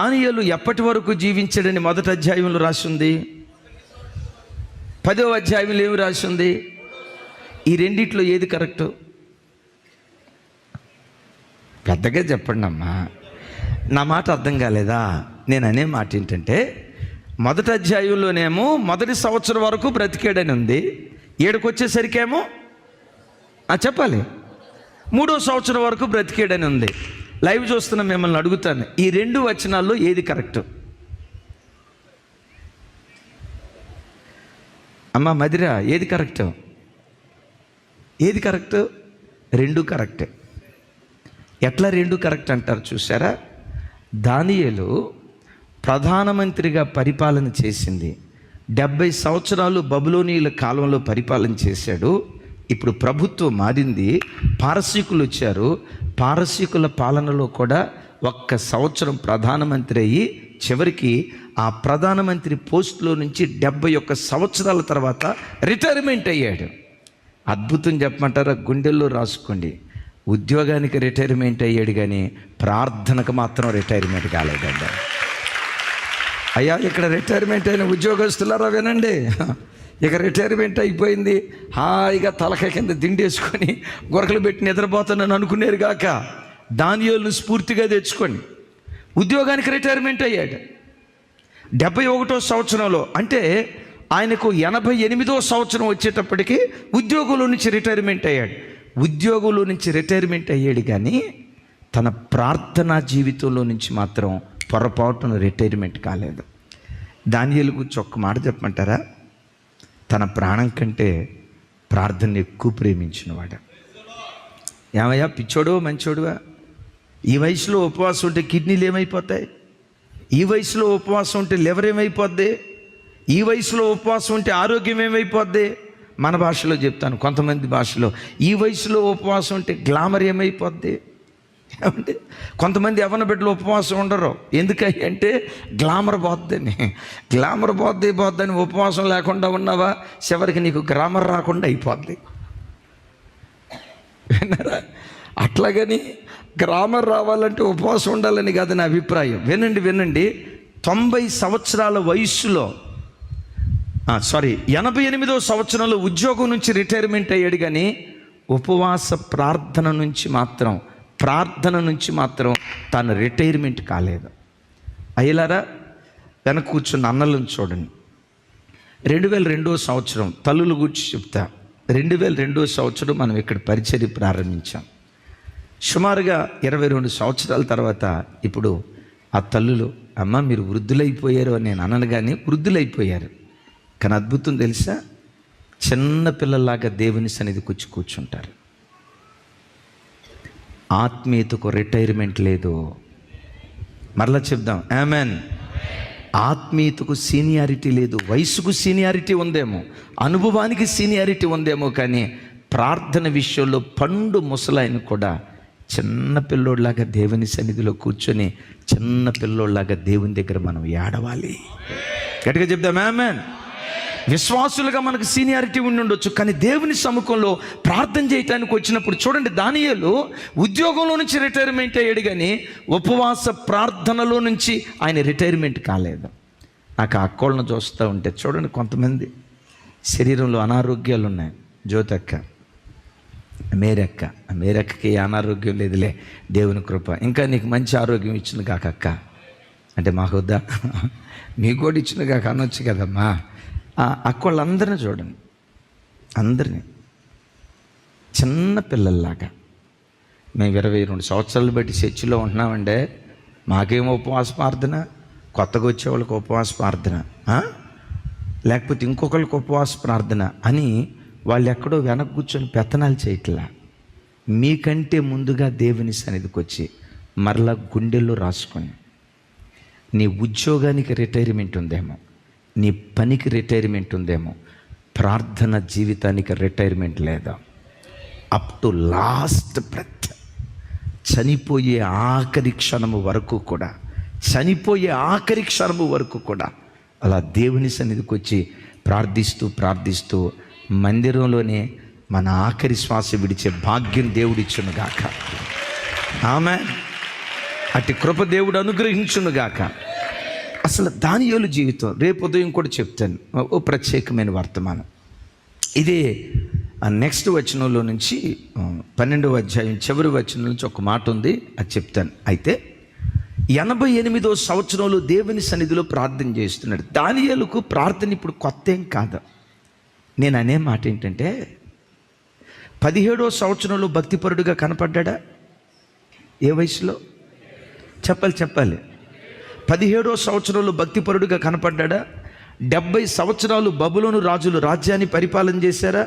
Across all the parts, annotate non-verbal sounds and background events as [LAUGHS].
దానియలు ఎప్పటి వరకు జీవించాడని మొదటి అధ్యాయంలో రాసింది? పదో అధ్యాయంలో ఏమి రాసింది? ఈ రెండిట్లో ఏది కరెక్టు? పెద్దగా చెప్పండి అమ్మా. నా మాట అర్థం కాలేదా? నేను అనే మాట ఏంటంటే మొదటి అధ్యాయంలోనేమో మొదటి సంవత్సరం వరకు బ్రతికాడని ఉంది. ఏడుకొచ్చేసరికేమో? చెప్పాలి. మూడో సంవత్సరం వరకు బ్రతికాడని ఉంది. లైవ్ చూస్తున్న మిమ్మల్ని అడుగుతాను. ఈ రెండు వచనాల్లో ఏది కరెక్ట్? అమ్మ మదిరా ఏది కరెక్ట్? ఏది కరెక్ట్? రెండు కరెక్టే. ఎట్లా రెండు కరెక్ట్ అంటారు చూసారా దానియలు ప్రధానమంత్రిగా పరిపాలన చేసింది. డెబ్బై సంవత్సరాలు బబులోనీల కాలంలో పరిపాలన చేశాడు. ఇప్పుడు ప్రభుత్వం మారింది పారసీకులు వచ్చారు. పారసీకుల పాలనలో కూడా ఒక్క సంవత్సరం ప్రధానమంత్రి అయ్యి చివరికి ఆ ప్రధానమంత్రి పోస్టులో నుంచి డెబ్బై ఒక్క సంవత్సరాల తర్వాత రిటైర్మెంట్ అయ్యాడు. అద్భుతం చెప్పమంటారా? గుండెల్లో రాసుకోండి. ఉద్యోగానికి రిటైర్మెంట్ అయ్యాడు కానీ ప్రార్థనకు మాత్రం రిటైర్మెంట్ కాలేదండి. అయ్యా ఇక్కడ రిటైర్మెంట్ అయిన ఉద్యోగస్తులారా వినండి. ఇక రిటైర్మెంట్ అయిపోయింది. హాయిగా తలకాయ కింద దిండేసుకొని గొరకలు పెట్టి నిద్రపోతానని అనుకునేరు గాక దానియోలను స్ఫూర్తిగా తెచ్చుకోండి ఉద్యోగానికి రిటైర్మెంట్ అయ్యాడు. డెబ్బై ఒకటో సంవత్సరంలో అంటే ఆయనకు ఎనభై ఎనిమిదో సంవత్సరం వచ్చేటప్పటికి ఉద్యోగంలో నుంచి రిటైర్మెంట్ అయ్యాడు. ఉద్యోగంలో నుంచి రిటైర్మెంట్ అయ్యాడు కానీ తన ప్రార్థనా జీవితంలో నుంచి మాత్రం పొరపాటున రిటైర్మెంట్ కాలేదు. దానియలు గురించి ఒక్క మాట చెప్పమంటారా? తన ప్రాణం కంటే ప్రార్థన ఎక్కువ ప్రేమించినవాడు. ఏమయ్యా పిచ్చోడో మంచోడువా? ఈ వయసులో ఉపవాసం ఉంటే కిడ్నీలు ఏమైపోతాయి? ఈ వయసులో ఉపవాసం ఉంటే లివర్ ఏమైపోద్ది? ఈ వయసులో ఉపవాసం ఉంటే ఆరోగ్యం ఏమైపోద్ది? మన భాషలో చెప్తాను కొంతమంది భాషలో. ఈ వయసులో ఉపవాసం ఉంటే గ్లామర్ ఏమైపోద్ది? ఏమంటే కొంతమంది ఎవరిని బిడ్డలు ఉపవాసం ఉండరు. ఎందుకని అంటే గ్లామర్ పోద్దని. గ్లామర్ పోద్ది పోద్దని ఉపవాసం లేకుండా ఉన్నావా? చివరికి నీకు గ్రామర్ రాకుండా అయిపోద్ది. విన్నారా? అట్లాగని గ్రామర్ రావాలంటే ఉపవాసం ఉండాలని కాదు నా అభిప్రాయం. వినండి వినండి. తొంభై సంవత్సరాల వయస్సులో సారీ ఎనభై ఎనిమిదో సంవత్సరంలో ఉద్యోగం నుంచి రిటైర్మెంట్ అయ్యాడు కానీ ఉపవాస ప్రార్థన నుంచి మాత్రం ప్రార్థన నుంచి మాత్రం తాను రిటైర్మెంట్ కాలేదు. అయ్యలారా వెనక కూర్చున్న అన్నలను చూడండి. రెండు వేల రెండో సంవత్సరం తల్లుల గురించి చెప్తా. రెండు వేల రెండో సంవత్సరం మనం ఇక్కడ పరిచర్య ప్రారంభించాం. సుమారుగా ఇరవై రెండు సంవత్సరాల తర్వాత ఇప్పుడు ఆ తల్లులు అమ్మ మీరు వృద్ధులైపోయారు అని నేను అనను కానీ వృద్ధులైపోయారు. కానీ అద్భుతం తెలుసా? చిన్న పిల్లల్లాగా దేవుని సన్నిధికి వచ్చి కూర్చుంటారు. ఆత్మీయతకు రిటైర్మెంట్ లేదు. మరలా చెప్దాం. ఆమెన్ ఆత్మీయతకు సీనియారిటీ లేదు. వయసుకు సీనియారిటీ ఉందేమో. అనుభవానికి సీనియారిటీ ఉందేమో కానీ ప్రార్థన విషయంలో పండు ముసలాయన కూడా చిన్న పిల్లోడ్లాగా దేవుని సన్నిధిలో కూర్చొని చిన్న పిల్లోళ్ళలాగా దేవుని దగ్గర మనం ఏడవాలి. గట్టిగా చెప్దాం. ఆమెన్ విశ్వాసులుగా మనకు సీనియారిటీ ఉండి ఉండొచ్చు కానీ దేవుని సముఖంలో ప్రార్థన చేయటానికి వచ్చినప్పుడు చూడండి దానియలు ఉద్యోగంలో నుంచి రిటైర్మెంట్ అయ్యాడు కానీ ఉపవాస ప్రార్థనలో నుంచి ఆయన రిటైర్మెంట్ కాలేదు. నాకు ఆ అక్కోళ్ళను చూస్తూ ఉంటే చూడండి కొంతమంది శరీరంలో అనారోగ్యాలు ఉన్నాయి. జ్యోతక్క మేరక్క మేరక్కకి అనారోగ్యం లేదులే దేవుని కృప. ఇంకా నీకు మంచి ఆరోగ్యం ఇచ్చింది కాక అక్క అంటే మాకు వద్దా మీకు [LAUGHS] కూడా ఇచ్చిన కాక అనొచ్చు కదమ్మా. అక్క వాళ్ళందరినీ చూడండి. అందరినీ. చిన్న పిల్లల్లాగా. మేము ఇరవై రెండు సంవత్సరాలు బట్టి చర్చిలో ఉంటున్నామంటే మాకేం ఉపవాస ప్రార్థన? కొత్తగా వచ్చే వాళ్ళకి ఉపవాస ప్రార్థన లేకపోతే ఇంకొకరికి ఉపవాస ప్రార్థన అని వాళ్ళు ఎక్కడో వెనక కూర్చొని పెత్తనాలు చేయట్లా. మీకంటే ముందుగా దేవుని సన్నిధికి వచ్చి మరలా గుండెల్లో రాసుకొని నీ ఉద్యోగానికి రిటైర్మెంట్ ఉందేమో. నీ పనికి రిటైర్మెంట్ ఉందేమో. ప్రార్థన జీవితానికి రిటైర్మెంట్ లేదా? అప్ టు లాస్ట్ బ్రెత్ చనిపోయే ఆఖరి క్షణము వరకు కూడా చనిపోయే ఆఖరి క్షణము వరకు కూడా అలా దేవుని సన్నిధికి వచ్చి ప్రార్థిస్తూ ప్రార్థిస్తూ మందిరంలోనే మన ఆఖరి శ్వాస విడిచే భాగ్యం దేవుడిచ్చును గాక. ఆమె అట్టి కృప దేవుడు అనుగ్రహించునుగాక అసలు దానియోలు జీవితం. రేపు ఉదయం కూడా చెప్తాను. ఓ ప్రత్యేకమైన వర్తమానం. ఇదే నెక్స్ట్ వచనంలో నుంచి పన్నెండవ అధ్యాయం చివరి వచనం నుంచి ఒక మాట ఉంది అది చెప్తాను. అయితే ఎనభై ఎనిమిదో సంవత్సరంలో దేవుని సన్నిధిలో ప్రార్థన చేస్తున్నాడు. దానియలకు ప్రార్థన ఇప్పుడు కొత్త ఏం కాదు. నేను అనే మాట ఏంటంటే పదిహేడో సంవత్సరంలో భక్తిపరుడుగా కనపడ్డా ఏ వయసులో? చెప్పాలి చెప్పాలి. పదిహేడో సంవత్సరంలో భక్తిపరుడుగా కనపడ్డా డెబ్బై సంవత్సరాలు బబులోను రాజులు రాజ్యాన్ని పరిపాలన చేశారా?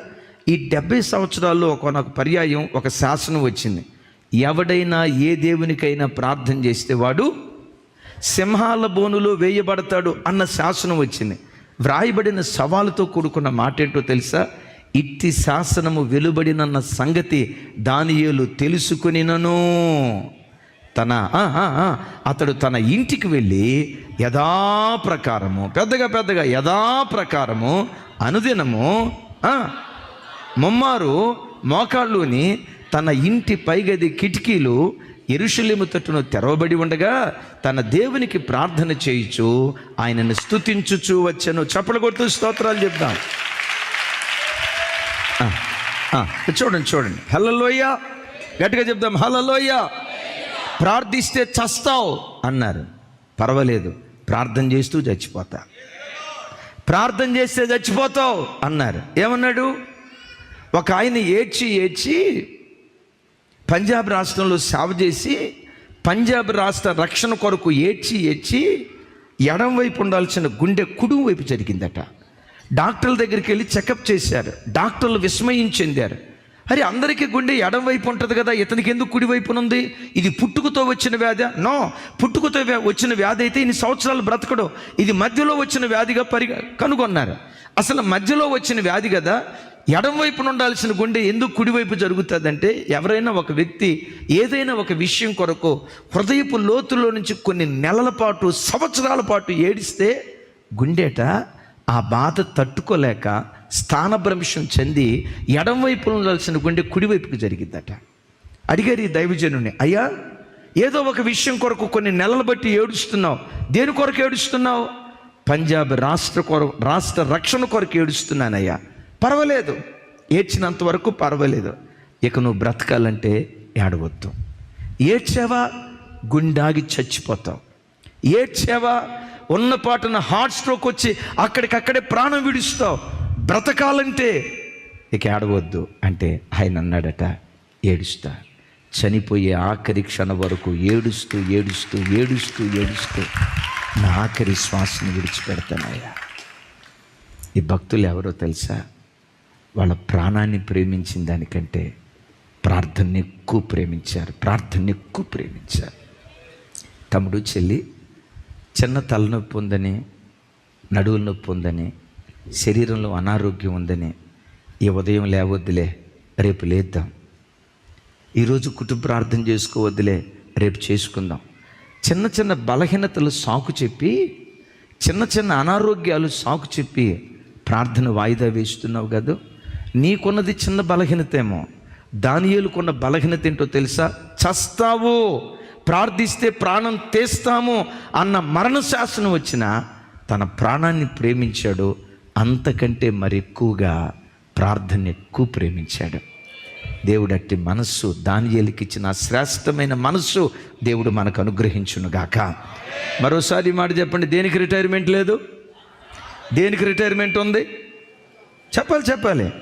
ఈ డెబ్బై సంవత్సరాల్లో ఒక పర్యాయం ఒక శాసనం వచ్చింది. ఎవడైనా ఏ దేవునికైనా ప్రార్థన చేస్తే వాడు సింహాల బోనులో వేయబడతాడు అన్న శాసనం వచ్చింది. వ్రాయబడిన సవాలుతో కూడుకున్న మాట ఏంటో తెలుసా? ఇట్టి శాసనము వెలుబడినన్న సంగతి దానియేలు తెలుసుకునినను. తన అతడు తన ఇంటికి వెళ్ళి యథాప్రకారము పెద్దగా పెద్దగా యథాప్రకారము అనుదినము ముమ్మారు మోకాళ్ళుని తన ఇంటి పైగది కిటికీలు ఎరుషలేము తట్టును తెరవబడి ఉండగా తన దేవునికి ప్రార్థన చేయుచు ఆయనను స్తుతించుచు వచ్చాను. చప్పలు కొడుతూ స్తోత్రాలు చెప్దాం. చూడండి చూడండి. హలలోయ గట్టిగా చెప్దాం హల్లలోయ. ప్రార్థిస్తే చస్తావు అన్నారు. పర్వాలేదు ప్రార్థన చేస్తూ చచ్చిపోతా. ప్రార్థన చేస్తే చచ్చిపోతావు అన్నారు. ఏమన్నాడు? ఒక ఆయన ఏడ్చి ఏడ్చి పంజాబ్ రాష్ట్రంలో సేవ చేసి పంజాబ్ రాష్ట్ర రక్షణ కొరకు ఏడ్చి ఏడ్చి ఎడం వైపు ఉండాల్సిన గుండె కుడి వైపు జరిగిందట. డాక్టర్ల దగ్గరికి వెళ్ళి చెకప్ చేశారు. డాక్టర్లు విస్మయం చెందారు. అరే అందరికీ గుండె ఎడం వైపు ఉంటుంది కదా ఇతనికి ఎందుకు కుడి వైపున ఉంది? ఇది పుట్టుకతో వచ్చిన వ్యాధి. నో పుట్టుకతో వ్యా- వచ్చిన వ్యాధి అయితే ఇన్ని సంవత్సరాలు బ్రతకడు. ఇది మధ్యలో వచ్చిన వ్యాధిగా పరి కనుగొన్నారు. అసలు మధ్యలో వచ్చిన వ్యాధి కదా ఎడం వైపున ఉండాల్సిన గుండె ఎందుకు కుడివైపు జరుగుతుందంటే ఎవరైనా ఒక వ్యక్తి ఏదైనా ఒక విషయం కొరకు హృదయపు లోతులో నుంచి కొన్ని నెలల పాటు సంవత్సరాల పాటు ఏడిస్తే గుండెట ఆ బాధ తట్టుకోలేక స్థానభ్రంశం చెంది ఎడంవైపున ఉండాల్సిన గుండె కుడివైపుకి జరిగిందట అడిగారు ఈ దైవజనుని అయ్యా ఏదో ఒక విషయం కొరకు కొన్ని నెలలు బట్టి ఏడుస్తున్నావు. దేని కొరకు ఏడుస్తున్నావు? పంజాబ్ రాష్ట్ర కొరకు రాష్ట్ర రక్షణ కొరకు ఏడుస్తున్నానయ్యా. పర్వాలేదు ఏడ్చినంత వరకు పర్వాలేదు. ఇక నువ్వు బ్రతకాలంటే ఏడవద్దు. ఏడ్చావా? గుండాగి చచ్చిపోతావు. ఏడ్చావా? ఉన్న పాటున హార్ట్ స్ట్రోక్ వచ్చి అక్కడికక్కడే ప్రాణం విడుస్తావు. బ్రతకాలంటే ఇక ఏడవద్దు అంటే ఆయన అన్నాడట ఏడుస్తా. చనిపోయే ఆఖరి క్షణ వరకు ఏడుస్తూ ఏడుస్తూ ఏడుస్తూ ఏడుస్తూ నా ఆఖరి శ్వాసను విడిచిపెడతానయ్యా. ఈ భక్తులు ఎవరో తెలుసా? వాళ్ళ ప్రాణాన్ని ప్రేమించిన దానికంటే ప్రార్థనని ఎక్కువ ప్రేమించారు ప్రార్థనని ఎక్కువ ప్రేమించారు. తమ్ముడు చెల్లి చిన్న తలనొప్పి ఉందని నడువుల నొప్పి ఉందని శరీరంలో అనారోగ్యం ఉందని ఈ ఉదయం లేవద్దులే రేపు లేద్దాం. ఈరోజు కుటుంబ ప్రార్థన చేసుకోవద్దులే రేపు చేసుకుందాం. చిన్న చిన్న బలహీనతలు సాకు చెప్పి చిన్న చిన్న అనారోగ్యాలు సాకు చెప్పి ప్రార్థన వాయిదా వేస్తున్నావు కదా? నీకున్నది చిన్న బలహీనతేమో దానియేలుకున్న బలహీనత ఏంటో తెలుసా? చస్తావు ప్రార్థిస్తే ప్రాణం తీస్తాము అన్న మరణ శాసనం వచ్చిన తన ప్రాణాన్ని ప్రేమించాడు అంతకంటే మరి ఎక్కువగా ప్రార్థన ఎక్కువ ప్రేమించాడు. దేవుడు అట్టి మనస్సు దానియేలుకి ఇచ్చిన శ్రేష్టమైన మనస్సు దేవుడు మనకు అనుగ్రహించునుగాక మరోసారి మాట చెప్పండి దేనికి రిటైర్మెంట్ లేదు? దేనికి రిటైర్మెంట్ ఉంది? చెప్పాలి చెప్పాలి.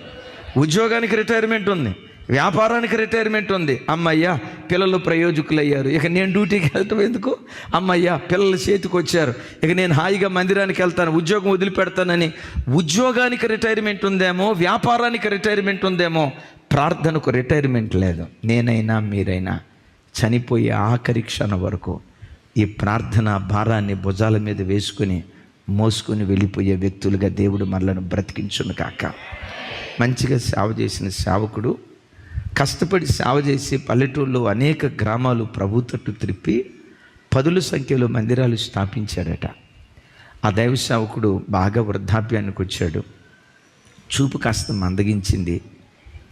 ఉద్యోగానికి రిటైర్మెంట్ ఉంది. వ్యాపారానికి రిటైర్మెంట్ ఉంది. అమ్మయ్యా పిల్లలు ప్రయోజకులు అయ్యారు ఇక నేను డ్యూటీకి వెళ్ళటం ఎందుకు? అమ్మయ్యా పిల్లలు చేతికి వచ్చారు. ఇక నేను హాయిగా మందిరానికి వెళ్తాను ఉద్యోగం వదిలిపెడతానని. ఉద్యోగానికి రిటైర్మెంట్ ఉందేమో వ్యాపారానికి రిటైర్మెంట్ ఉందేమో ప్రార్థనకు రిటైర్మెంట్ లేదు. నేనైనా మీరైనా చనిపోయే ఆఖరి క్షణం వరకు ఈ ప్రార్థన భారాన్ని భుజాల మీద వేసుకుని మోసుకొని వెళ్ళిపోయే వ్యక్తులుగా దేవుడు మనలను బ్రతికించును కాక మంచిగా సేవ చేసిన సేవకుడు కష్టపడి సేవ చేసి పల్లెటూళ్ళలో అనేక గ్రామాలు ప్రభు తట్టు త్రిప్పి పదుల సంఖ్యలో మందిరాలు స్థాపించాడట. ఆ దైవ సేవకుడు బాగా వృద్ధాప్యానికి వచ్చాడు. చూపు కాస్త మందగించింది.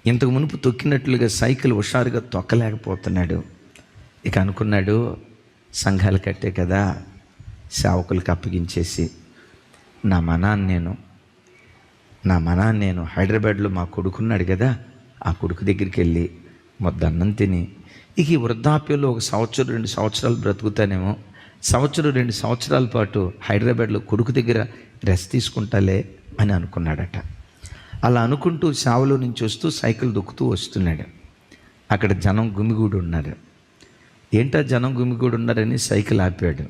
ఇంతకు మునుపు తొక్కినట్లుగా సైకిల్ హుషారుగా తొక్కలేకపోతున్నాడు. ఇక అనుకున్నాడు సంఘాలు కట్టే కదా సేవకులకు అప్పగించేసి. నా మనాన్ని నేను నా మనాన్ని నేను హైదరాబాద్లో మా కొడుకున్నాడు కదా ఆ కొడుకు దగ్గరికి వెళ్ళి మొద్దన్నం తిని ఇక ఈ వృద్ధాప్యంలో ఒక సంవత్సరం రెండు సంవత్సరాలు బ్రతుకుతానేమో. సంవత్సరం రెండు సంవత్సరాల పాటు హైదరాబాద్లో కొడుకు దగ్గర రెస్ట్ తీసుకుంటాలే అని అనుకున్నాడట. అలా అనుకుంటూ సేవలో నుంచి వస్తూ సైకిల్ దొక్కుతూ వస్తున్నాడు. అక్కడ జనం గుమిగూడు ఉన్నారు. ఏంటా జనం గుమిగూడు ఉన్నారని సైకిల్ ఆపాడు.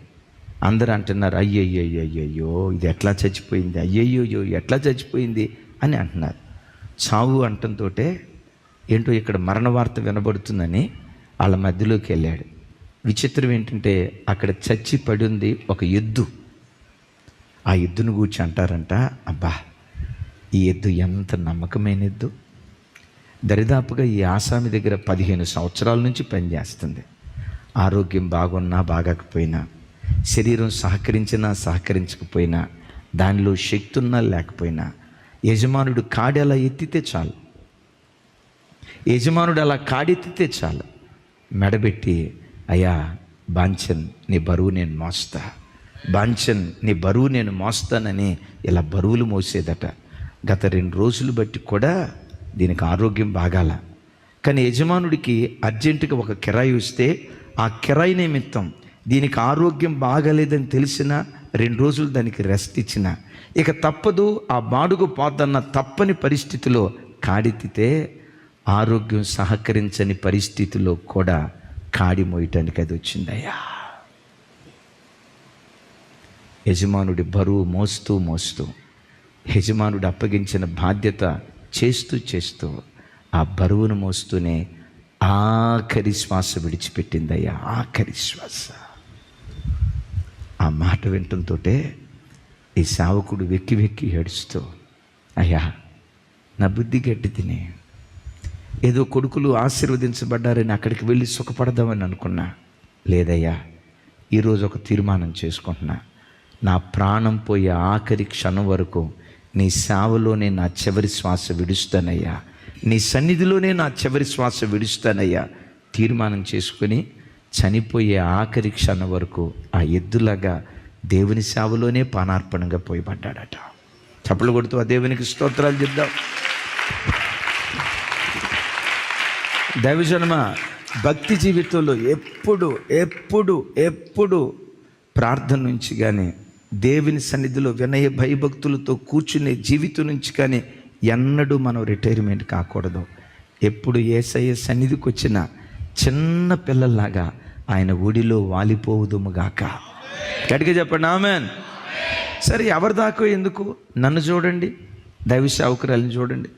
అందరూ అంటున్నారు అయ్యయ్యో ఇది ఎట్లా చచ్చిపోయింది? అయ్యయ్యో ఎట్లా చచ్చిపోయింది? అని అంటున్నారు. చావు అంటంతో ఏంటో ఇక్కడ మరణ వార్త వినబడుతుందని వాళ్ళ మధ్యలోకి వెళ్ళాడు. విచిత్రం ఏంటంటే అక్కడ చచ్చి పడి ఉంది ఒక ఎద్దు. ఆ ఎద్దును కూర్చి అంటారంట అబ్బా ఈ ఎద్దు ఎంత నమ్మకమైన ఎద్దు. దరిదాపుగా ఈ ఆసామి దగ్గర పదిహేను సంవత్సరాల నుంచి పనిచేస్తుంది. ఆరోగ్యం బాగున్నా బాగకపోయినా శరీరం సహకరించినా సహకరించకపోయినా దానిలో శక్తి ఉన్నా లేకపోయినా యజమానుడు కాడెలా ఎత్తితే చాలు. యజమానుడు అలా కాడెత్తితే చాలు. మెడబెట్టి అయ్యా బాంచన్ నీ బరువు నేను మోస్తా. బాంచన్ నీ బరువు నేను మోస్తానని ఇలా బరువులు మోసేదట. గత రెండు రోజులు బట్టి కూడా దీనికి ఆరోగ్యం బాగాల. కానీ యజమానుడికి అర్జెంటుగా ఒక కిరాయి వస్తే ఆ కిరాయి నిమిత్తం దీనికి ఆరోగ్యం బాగాలేదని తెలిసిన రెండు రోజులు దానికి రెస్ట్ ఇచ్చిన. ఇక తప్పదు ఆ బాడుగు పోద్దన్న తప్పని పరిస్థితిలో కాడెత్తితే ఆరోగ్యం సహకరించని పరిస్థితిలో కూడా కాడి మోయటానికి అది వచ్చిందయ్యా. యజమానుడి బరువు మోస్తూ మోస్తూ యజమానుడు అప్పగించిన బాధ్యత చేస్తూ చేస్తూ ఆ బరువును మోస్తూనే ఆఖరి శ్వాస విడిచిపెట్టిందయ్యా ఆఖరి శ్వాస. ఆ మాట వింటంతో ఈ సావకుడు వెక్కి వెక్కి ఏడుస్తూ అయ్యా నా బుద్ధి గట్టి తినే ఏదో కొడుకులు ఆశీర్వదించబడ్డారని అక్కడికి వెళ్ళి సుఖపడదామని అనుకున్నా. లేదయ్యా ఈరోజు ఒక తీర్మానం చేసుకుంటున్నా. నా ప్రాణం పోయే ఆఖరి క్షణం వరకు నీ సేవలోనే నా చివరి శ్వాస విడుస్తానయ్యా. నీ సన్నిధిలోనే నా చివరి శ్వాస విడుస్తానయ్యా. తీర్మానం చేసుకుని చనిపోయే ఆఖరి క్షణం వరకు ఆ ఎద్దులాగా దేవుని సేవలోనే పానార్పణంగా పోయబడ్డాడట. చప్పలు కొడుతూ ఆ దేవునికి స్తోత్రాలు చెప్దాం. దైవజనమ భక్తి జీవితంలో ఎప్పుడు ఎప్పుడు ఎప్పుడు ప్రార్థన నుంచి కానీ దేవుని సన్నిధిలో వినయ భయభక్తులతో కూర్చునే జీవితం నుంచి కానీ ఎన్నడూ మనం రిటైర్మెంట్ కాకూడదు. ఎప్పుడు ఏసయ్య సన్నిధికి వచ్చిన చిన్న పిల్లల్లాగా ఆయన ఒడిలో వాలిపోవుదుముగాక గట్టిగా చెప్పండి ఆమెన్. సరే ఎవరి దాకో ఎందుకు? నన్ను చూడండి. దైవ సేవకురాలను చూడండి.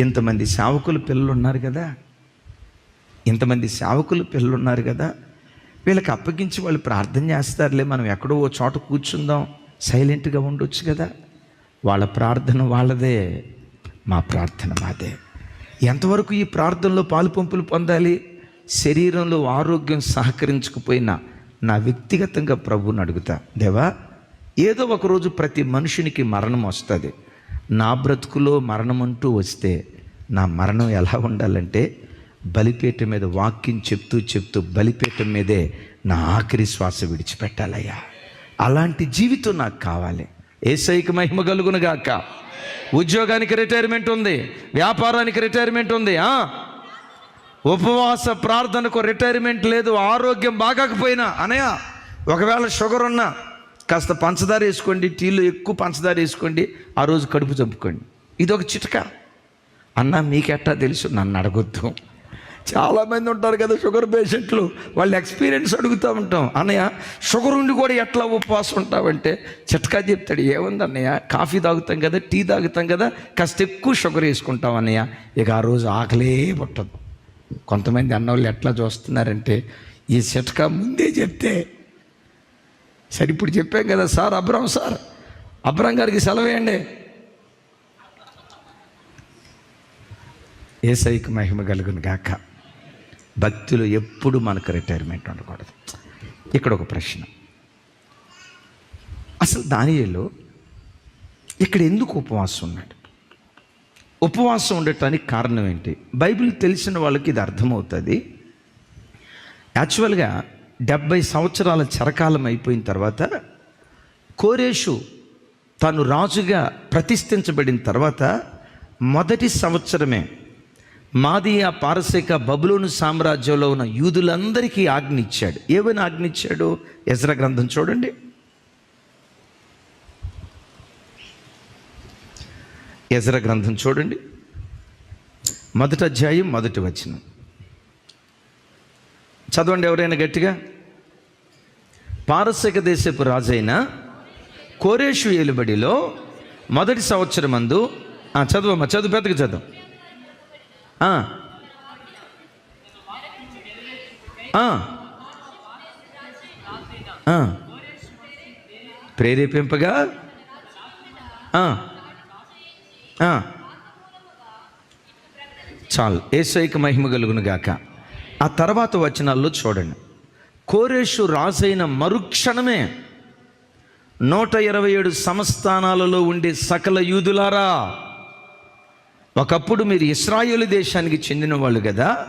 ఇంతమంది సేవకులు పిల్లలు ఉన్నారు కదా. ఇంతమంది సేవకులు పిల్లలు ఉన్నారు కదా వీళ్ళకి అప్పగించి వాళ్ళు ప్రార్థన చేస్తారులే మనం ఎక్కడో ఓ చోట కూర్చుందాం సైలెంట్గా ఉండొచ్చు కదా. వాళ్ళ ప్రార్థన వాళ్ళదే మా ప్రార్థన మాదే. ఎంతవరకు ఈ ప్రార్థనలో పాలు పంపులు పొందాలి? శరీరంలో ఆరోగ్యం సహకరించకపోయినా నా వ్యక్తిగతంగా ప్రభువుని అడుగుతా దేవా ఏదో ఒకరోజు ప్రతి మనుషునికి మరణం వస్తుంది. నా బ్రతుకులో మరణం అంటూ వస్తే నా మరణం ఎలా ఉండాలంటే బలిపేట మీద వాక్యం చెప్తూ చెప్తూ బలిపేట మీదే నా ఆఖరి శ్వాస విడిచిపెట్టాలయ్యా. అలాంటి జీవితం నాకు కావాలి. ఏసైకి మహిమ కలుగునుగాక ఉద్యోగానికి రిటైర్మెంట్ ఉంది. వ్యాపారానికి రిటైర్మెంట్ ఉంది ఉపవాస ప్రార్థనకు రిటైర్మెంట్ లేదు ఆరోగ్యం బాగాకపోయినా అనయా? ఒకవేళ షుగర్ ఉన్నా కాస్త పంచదార వేసుకోండి టీలో ఎక్కువ పంచదార వేసుకోండి ఆ రోజు కడుపు చంపుకోండి. ఇది ఒక చిట్కా. అన్న మీకెట్టా తెలుసు? నన్ను అడగొద్దు. చాలామంది ఉంటారు కదా షుగర్ పేషెంట్లు. వాళ్ళ ఎక్స్పీరియన్స్ అడుగుతూ ఉంటాం. అన్నయ్య షుగర్ ఉండి కూడా ఎట్లా ఉపవాసం ఉంటావంటే? చిట్కా చెప్తాడు ఏముంది అన్నయ్య కాఫీ తాగుతాం కదా టీ తాగుతాం కదా కాస్త ఎక్కువ షుగర్ వేసుకుంటాం అన్నయ్య. ఇక ఆ రోజు ఆకలే పుట్టదు. కొంతమంది అన్నవాళ్ళు ఎట్లా చూస్తున్నారంటే ఈ చిట్కా ముందే చెప్తే సరే ఇప్పుడు చెప్పాం కదా సార్ అబ్రాం సార్ అబ్రాం గారికి సెలవేయండి ఏసైకి మహిమ కలుగును గాక. భక్తిలో ఎప్పుడు మనకు రిటైర్మెంట్ ఉండకూడదు. ఇక్కడ ఒక ప్రశ్న. అసలు దానిలో ఇక్కడ ఎందుకు ఉపవాసం ఉన్నాడు? ఉపవాసం ఉండటానికి కారణం ఏంటి? బైబిల్ తెలిసిన వాళ్ళకి ఇది అర్థమవుతుంది. యాక్చువల్గా డెబ్భై సంవత్సరాల చరకాలం అయిపోయిన తర్వాత కోరేషు తాను రాజుగా ప్రతిష్ఠించబడిన తర్వాత మొదటి సంవత్సరమే మాదియా పారసిక బబులోను సామ్రాజ్యంలో ఉన్న యూదులందరికీ ఆజ్ఞ ఇచ్చాడు ఏమని ఆజ్ఞ ఇచ్చాడు ఎజ్ర గ్రంథం చూడండి. ఎజ్ర గ్రంథం చూడండి. మొదటి అధ్యాయం మొదటి వచనం. చదవండి ఎవరైనా గట్టిగా? పారసిక దేశపు రాజైన కోరేషు ఏలుబడిలో మొదటి సంవత్సరం అందు చదువమ్మా చదువు పెద్దగా చదువు. ప్రేరేపింపగా? ఆ. చాలు. ఏసైక మహిమ కలుగును గాక. ఆ తర్వాత వచనాల్లో చూడండి. కోరేషు రాజైన మరుక్షణమే నూట ఇరవై ఏడు సంస్థానాలలో ఉండే సకల యూదులారా ఒకప్పుడు మీరు ఇస్రాయేలు దేశానికి చెందిన వాళ్ళు కదా?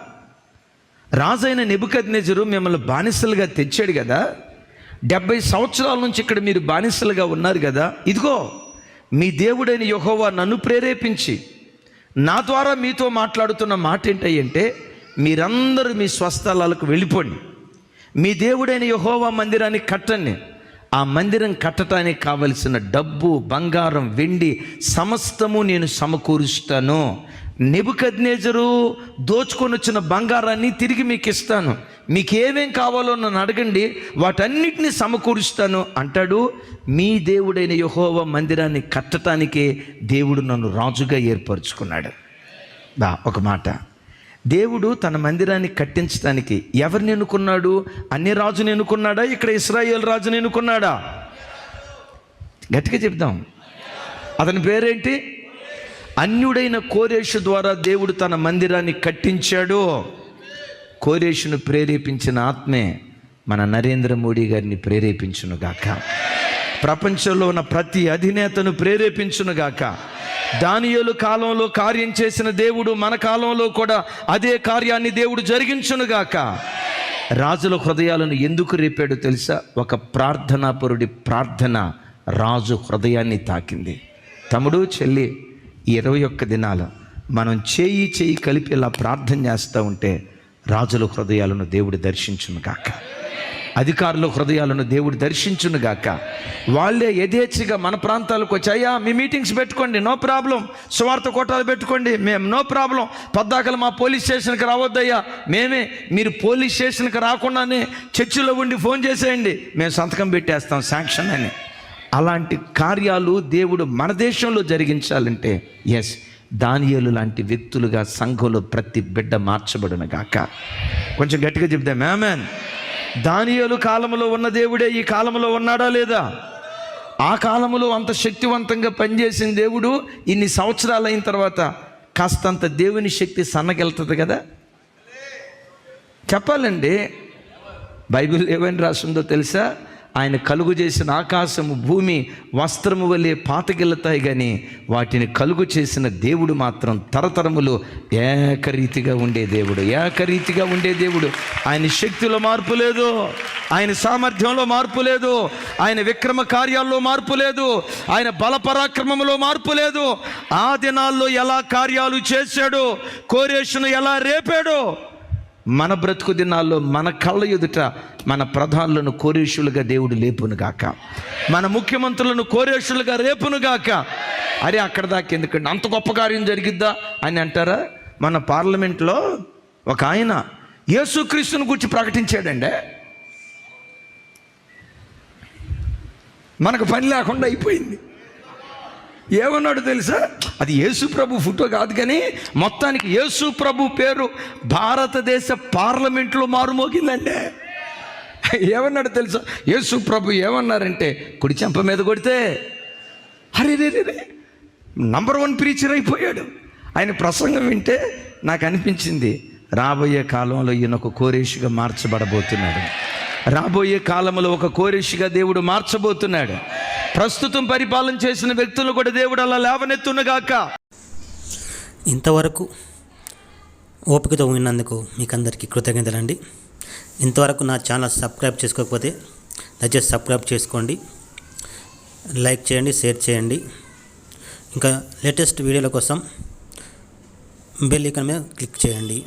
రాజైన నెబుకద్నెజరు మిమ్మల్ని బానిసలుగా తెచ్చాడు కదా? డెబ్బై సంవత్సరాల నుంచి ఇక్కడ మీరు బానిసలుగా ఉన్నారు కదా? ఇదిగో మీ దేవుడైన యహోవా నన్ను ప్రేరేపించి నా ద్వారా మీతో మాట్లాడుతున్న మాట ఏంటంటే మీరందరూ మీ స్వస్థలాలకు వెళ్ళిపోండి. మీ దేవుడైన యహోవా మందిరాన్ని కట్టండి. ఆ మందిరం కట్టడానికి కావలసిన డబ్బు బంగారం వెండి సమస్తము నేను సమకూరుస్తాను. నెబుకద్నేజరు దోచుకొని వచ్చిన బంగారాన్ని తిరిగి మీకు ఇస్తాను మీకు ఏమేం కావాలో నన్ను అడగండి వాటన్నిటిని సమకూరుస్తాను అంటాడు. మీ దేవుడైన యహోవ మందిరాన్ని కట్టడానికే దేవుడు నన్ను రాజుగా ఏర్పరచుకున్నాడు. బా ఒక మాట. దేవుడు తన మందిరాన్ని కట్టించడానికి ఎవరిని ఎన్నుకున్నాడు? అన్ని రాజుని ఎన్నుకున్నాడా? ఇక్కడ ఇస్రాయేల్ రాజుని ఎన్నుకున్నాడా? గట్టిగా చెప్దాం. అతని పేరేంటి? అన్యుడైన కోరేషు ద్వారా దేవుడు తన మందిరాన్ని కట్టించాడు. కోరేషును ప్రేరేపించిన ఆత్మే మన నరేంద్ర మోడీ గారిని ప్రేరేపించునుగాక. ప్రపంచంలో ఉన్న ప్రతి అధినేతను ప్రేరేపించునుగాక. దానియోలు కాలంలో కార్యం చేసిన దేవుడు మన కాలంలో కూడా అదే కార్యాన్ని దేవుడు జరిగించునుగాక. రాజుల హృదయాలను ఎందుకు రేపాడు తెలుసా? ఒక ప్రార్థనాపరుడి ప్రార్థన రాజు హృదయాన్ని తాకింది. తమ్ముడు చెల్లి ఇరవై ఒక్క దినాలు మనం చేయి చేయి కలిపి ఇలా ప్రార్థన చేస్తూ ఉంటే రాజుల హృదయాలను దేవుడు దర్శించును కాక అధికారుల హృదయాలను దేవుడు దర్శించును గాక. వాళ్ళే యథేచ్ఛగా మన ప్రాంతాలకు వచ్చాయా మీ మీటింగ్స్ పెట్టుకోండి నో ప్రాబ్లం. స్వార్థ కోటాలు పెట్టుకోండి మేము నో ప్రాబ్లం. పద్దాకలు మా పోలీస్ స్టేషన్కి రావద్దయ్యా. మేమే మీరు పోలీస్ స్టేషన్కి రాకుండానే చర్చిలో ఉండి ఫోన్ చేసేయండి. మేము సంతకం పెట్టేస్తాం శాంక్షన్ అని. అలాంటి కార్యాలు దేవుడు మన దేశంలో జరిగించాలంటే ఎస్ దానియలు లాంటి వ్యక్తులుగా సంఘంలో ప్రతి బిడ్డ మార్చబడును గాక. కొంచెం గట్టిగా చెప్తే మ్యామెన్ దానియలు కాలంలో ఉన్న దేవుడే ఈ కాలంలో ఉన్నాడా లేదా? ఆ కాలంలో అంత శక్తివంతంగా పనిచేసిన దేవుడు ఇన్ని సంవత్సరాలు అయిన తర్వాత కాస్తంత దేవుని శక్తి సన్నగెళ్తుంది కదా? చెప్పాలండి. బైబిల్ ఏమని రాసిందో తెలుసా? ఆయన కలుగు చేసిన ఆకాశము భూమి వస్త్రము వలె పాతగిల్లతాయి కానీ వాటిని కలుగు చేసిన దేవుడు మాత్రం తరతరములు ఏకరీతిగా ఉండే దేవుడు. ఏకరీతిగా ఉండే దేవుడు. ఆయన శక్తిలో మార్పు లేదు. ఆయన సామర్థ్యంలో మార్పు లేదు. ఆయన విక్రమ కార్యాల్లో మార్పు లేదు. ఆయన బలపరాక్రమంలో మార్పు లేదు. ఆ దినాల్లో ఎలా కార్యాలు చేశాడు? కోరేషును ఎలా రేపాడు? మన బ్రతుకు దినాల్లో మన కళ్ళ ఎదుట మన ప్రధానులను కోరేషులుగా దేవుడు లేపును గాక. మన ముఖ్యమంత్రులను కోరేషులుగా రేపును గాక. అరే అక్కడ దాకా ఎందుకంటే అంత గొప్ప కార్యం జరిగిద్దా అని అంటారా? మన పార్లమెంట్లో ఒక ఆయన యేసుక్రీస్తుని గురించి ప్రకటించాడండి. మనకు పని లేకుండా అయిపోయింది. ఏమన్నాడు తెలుసా? అది యేసు ప్రభు ఫోటో కాదు కానీ మొత్తానికి యేసు ప్రభు పేరు భారతదేశ పార్లమెంట్లో మారుమోగిందండి. ఏమన్నాడు తెలుసా? యేసు ప్రభు ఏమన్నారంటే కుడి చెంప మీద కొడితే అరే రే రే నంబర్ వన్ ప్రీచర్ అయిపోయాడు. ఆయన ప్రసంగం వింటే నాకు అనిపించింది రాబోయే కాలంలో ఈయన ఒక కోరేషిగా మార్చబడబోతున్నాడు. రాబోయే కాలంలో ఒక కోరేషిగా దేవుడు మార్చబోతున్నాడు. ప్రస్తుతం పరిపాలన చేసిన వ్యక్తులు కూడా దేవుడు అలా లేవనెత్తునుగాక. ఇంతవరకు ఓపికతో విన్నందుకు మీకు అందరికీ కృతజ్ఞతలండి. ఇంతవరకు నా ఛానల్ సబ్స్క్రైబ్ చేసుకోకపోతే దయచేసి సబ్స్క్రైబ్ చేసుకోండి. లైక్ చేయండి షేర్ చేయండి. ఇంకా లేటెస్ట్ వీడియోల కోసం బెల్ ఐకాన్ మీద క్లిక్ చేయండి.